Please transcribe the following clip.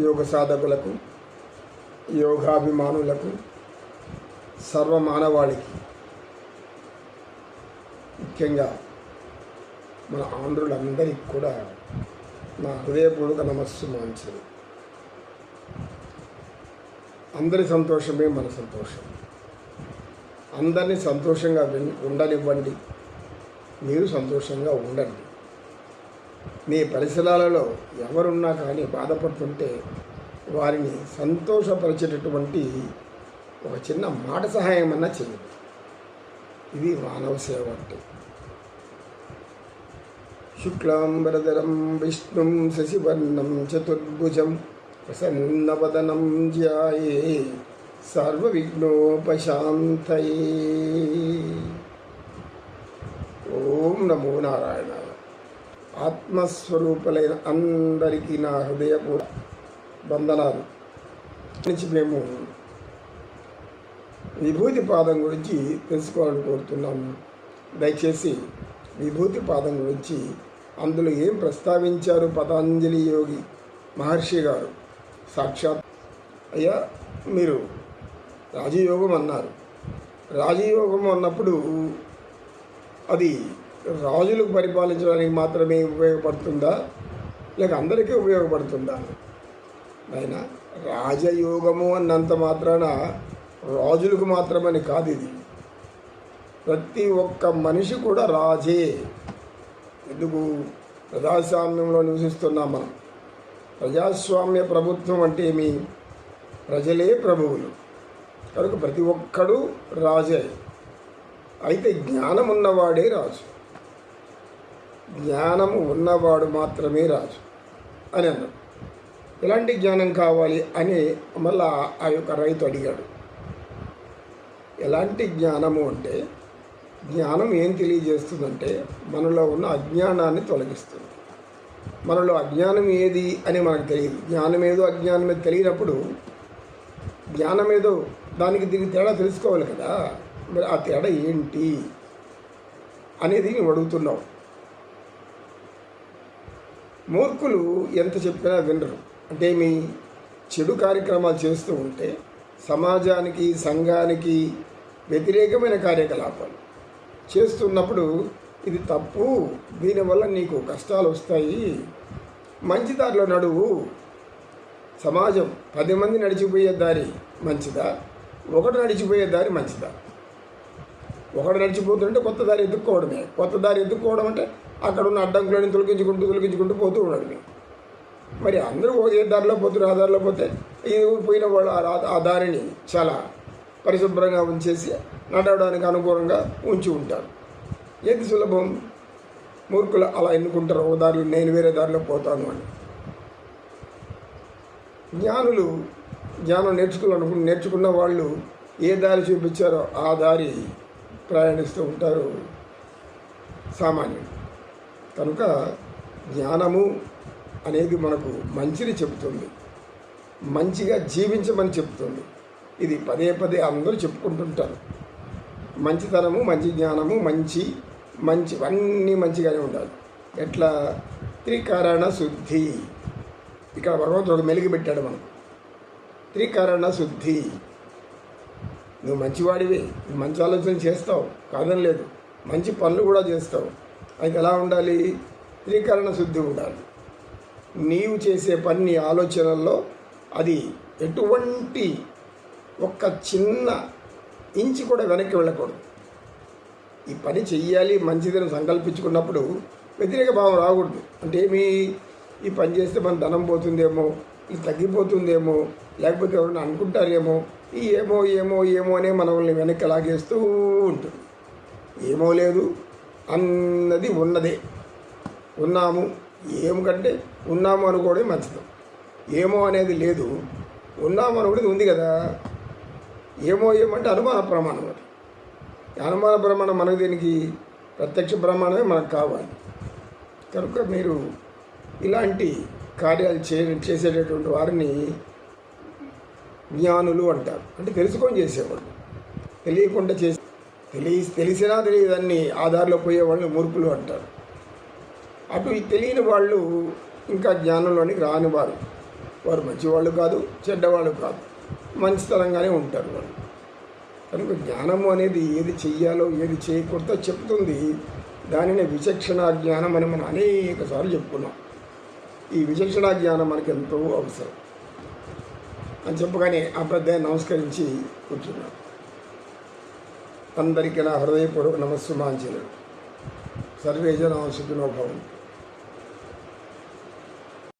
యోగ సాధకులకు యోగాభిమానులకు సర్వ మానవాళికి ముఖ్యంగా మన ఆంధ్రులందరికీ కూడా నా హృదయపూర్వక నమస్సు మాంచరు అందరి సంతోషమే మన సంతోషం. అందరినీ సంతోషంగా ఉండనివ్వండి. మీరు సంతోషంగా ఉండండి. మీ పరిసరాలలో ఎవరున్నా కానీ బాధపడుతుంటే వారిని సంతోషపరిచేటటువంటి ఒక చిన్న మాట సహాయం అన్నా చేయండి. ఇది మానవ సేవ అంటే శుక్లాంబరధరం విష్ణుం శశివర్ణం చతుర్భుజం ప్రసన్నవదనం ధ్యాయే సర్వవిఘ్నోపశాంతయే. ఓం నమో నారాయణ ఆత్మస్వరూపులైన అందరికీ నా హృదయపూర్వ వందనాలు. నుంచి మేము విభూతి పాదం గురించి తెలుసుకోవాలని కోరుతున్నాము దయచేసి విభూతి పాదం గురించి అందులో ఏం ప్రస్తావించారు పతాంజలి యోగి మహర్షి గారు? సాక్షాత్ అయ్యా మీరు రాజయోగం అన్నారు. రాజయోగం అన్నప్పుడు అది రాజులకు పరిపాలించడానికి మాత్రమే ఉపయోగపడుతుందా? లేక అందరికీ ఉపయోగపడుతుందా? ఆయన రాజయోగము అన్నంత మాత్రాన రాజులకు మాత్రమని కాదు ఇది. ప్రతి ఒక్క మనిషి కూడా రాజే. ఎందుకు? ప్రజాస్వామ్యంలో నివసిస్తున్నాం మనం. ప్రజాస్వామ్య ప్రభుత్వం అంటే ఏమి? ప్రజలే ప్రభువులు. కనుక ప్రతి ఒక్కడు రాజే. అయితే జ్ఞానం ఉన్నవాడే రాజు. జ్ఞానము ఉన్నవాడు మాత్రమే రాజు అని అన్నాడు. ఎలాంటి జ్ఞానం కావాలి అని మళ్ళా ఆ యొక్క రైతు అడిగాడు. ఎలాంటి జ్ఞానము అంటే జ్ఞానం ఏం తెలియజేస్తుందంటే మనలో ఉన్న అజ్ఞానాన్ని తొలగిస్తుంది. మనలో అజ్ఞానం ఏది అని మనకు తెలియదు. జ్ఞానం ఏదో అజ్ఞానం ఏదో తెలియనప్పుడు జ్ఞానం ఏదో దానికి దీనికి తేడా తెలుసుకోవాలి కదా. మరి ఆ తేడా ఏంటి అనేది నువ్వు అడుగుతున్నావు. మూర్ఖులు ఎంత చెప్పినా వినరు. అంటే మీ చెడు కార్యక్రమాలు చేస్తూ ఉంటే సమాజానికి సంఘానికి వ్యతిరేకమైన కార్యకలాపాలు చేస్తున్నప్పుడు ఇది తప్పు. దీనివల్ల నీకు కష్టాలు వస్తాయి. మంచి దారిలో నడువు. సమాజం పది మంది నడిచిపోయే దారి మంచిదా? ఒకటి నడిచిపోయే దారి మంచిదా? ఒకడు నడిచిపోతుంటే కొత్త దారి ఎదుర్కోవడమే కొత్త దారి ఎదుర్కోవడం అంటే అక్కడ ఉన్న అడ్డంకులను తొలగించుకుంటూ తొలగించుకుంటూ పోతూ ఉండడమే మరి అందరూ ఏ దారిలో పోతున్నారు ఆ దారిలో పోతే ఈ పోయిన వాళ్ళు ఆ ఆ దారిని చాలా పరిశుభ్రంగా ఉంచేసి నడవడానికి అనుకూలంగా ఉంచి ఉంటారు. ఏది సులభం? మూర్ఖులు అలా ఎన్నుకుంటారు ఓ దారిలో నేను వేరే దారిలో పోతాను అని. జ్ఞానులు జ్ఞానం నేర్చుకోవాలనుకు నేర్చుకున్న వాళ్ళు ఏ దారి చూపించారో ఆ దారి ప్రయాణిస్తూ ఉంటారు సామాన్యులు. కనుక జ్ఞానము అనేది మనకు మంచిని చెబుతుంది. మంచిగా జీవించమని చెబుతుంది. ఇది పదే పదే అందరూ చెప్పుకుంటుంటారు. మంచితనము మంచి జ్ఞానము మంచి మంచి అన్నీ మంచిగానే ఉండాలి. ఎట్లా? త్రికారణ శుద్ధి. ఇక్కడ భగవంతుడు ఒక మెలిగి పెట్టాడు మనం త్రికారణ శుద్ధి. నువ్వు మంచివాడివి నువ్వు మంచి ఆలోచన చేస్తావు కాదని లేదు. మంచి పనులు కూడా చేస్తావు. అయితే ఎలా ఉండాలి? త్రీకరణ శుద్ధి ఉండాలి. నీవు చేసే పని నీ ఆలోచనల్లో అది ఎటువంటి ఒక్క చిన్న ఇంచి కూడా వెనక్కి వెళ్ళకూడదు. ఈ పని చెయ్యాలి మంచిదని సంకల్పించుకున్నప్పుడు వ్యతిరేక భావం రాకూడదు. అంటే ఏమి? ఈ పని చేస్తే మన ధనం పోతుందేమో? ఇది తగ్గిపోతుందేమో లేకపోతే ఎవరైనా అనుకుంటారేమో ఈ ఏమో ఏమో ఏమో అనే మనల్ని వెనక్కి లాగేస్తూ ఉంటుంది. ఏమో లేదు అన్నది ఉన్నదే. ఉన్నాము ఏం కంటే ఉన్నాము అనుకోవడం మంచిది. ఏమో అనేది లేదు ఉన్నాము అనుకోవడం ఉంది కదా. ఏమో ఏమంటే అనుమాన ప్రమాణం అది. అనుమాన ప్రమాణం మనకు దీనికి ప్రత్యక్ష ప్రమాణమే మనకు కావాలి. కనుక మీరు ఇలాంటి కార్యాలు చే చేసేటటువంటి వారిని జ్ఞానులు అంటారు. అంటే తెలుసుకొని చేసేవాళ్ళు. తెలియకుండా చేసి తెలియ తెలిసినా తెలియదాన్ని ఆధార్లో పోయేవాళ్ళు మూర్ఖులు అంటారు. అటు తెలియని వాళ్ళు ఇంకా జ్ఞానంలోనికి రాని వారు. వారు మంచివాళ్ళు కాదు చెడ్డవాళ్ళు కాదు. మంచితనంగానే ఉంటారు వాళ్ళు. కనుక జ్ఞానము అనేది ఏది చెయ్యాలో ఏది చేయకూడదో చెప్తుంది. దానిని విచక్షణ జ్ఞానం అని మనం అనేకసార్లు చెప్పుకున్నాం. ఈ విచక్షణ జ్ఞానం మనకి ఎంతో అవసరం. అని చెప్పగానే ఆ పెద్ద నమస్కరించి కూర్చున్నాడు. అందరికీ నా హృదయపూర్వక నమస్సుమాంచలు సర్వే జన సుఖినో భవంతు.